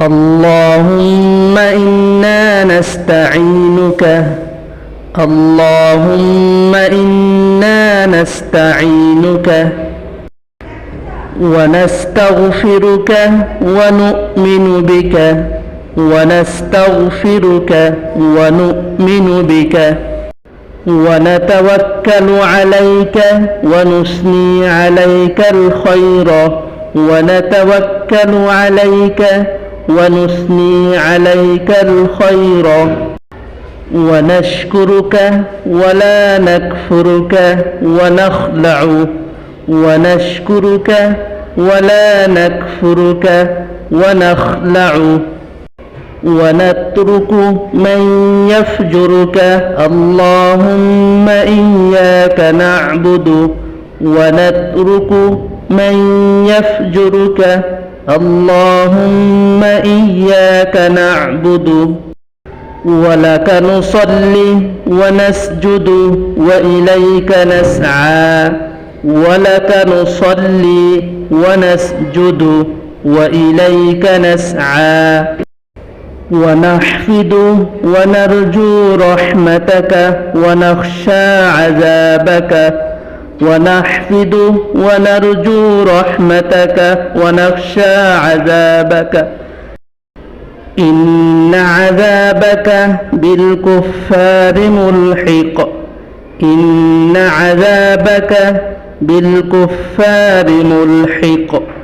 اللهم إنا نستعينك. اللهم إنا نستعينك. ونستغفرك ونؤمن بك. ونستغفرك ونؤمن بك. ونتوكل عليك ونثني عليك الخير. ونتوكل عليك ونثني عليك الخير ونشكرك ولا نكفرك ونخلع ونشكرك ولا نكفرك ونخلع ونترك من يفجرك اللهم إياك نعبد ونترك من يفجرك اللهم إياك نعبد ولك نصلي ونسجد وإليك نسعى ولك نصلي ونسجد وإليك نسعى ونحفد ونرجو رحمتك ونخشى عذابك ونحفد ونرجو رحمتك ونخشى عذابك. إن عذابك بالكفار ملحق. إن عذابك بالكفار ملحق.